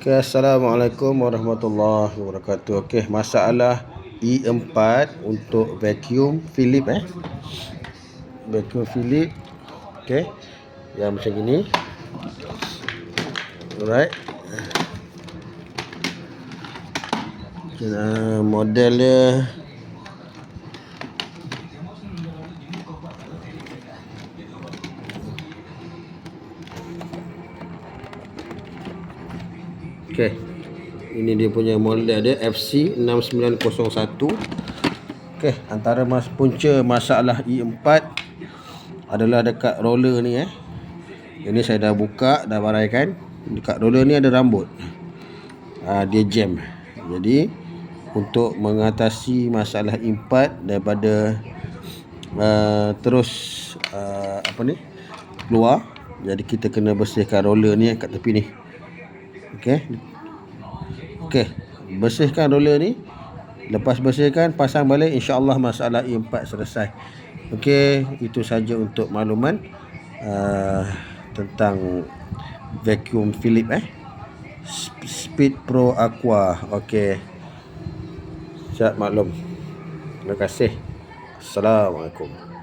Okay, Assalamualaikum warahmatullahi wabarakatuh. Okey, masalah E4 untuk vacuum Philip eh. Vacuum Philip. Okey. Yang macam gini. Alright. Kena model dia Okey. Ini dia punya model dia FC 6901. Okey, antara mas punca masalah E4 adalah dekat roller ni eh. Ini saya dah buka, dah baraikan. Dekat roller ni ada rambut. Ha, dia jam. Jadi untuk mengatasi masalah E4 daripada uh, terus uh, apa ni keluar jadi kita kena bersihkan roller ni kat tepi ni Okey. Okey. Bersihkan roller ni. Lepas bersihkan, pasang balik. InsyaAllah masalah E4 selesai. Okey. Itu saja untuk makluman. Uh, tentang vacuum Philip eh. Speed Pro Aqua. Okey. Siap maklum. Terima kasih. Assalamualaikum.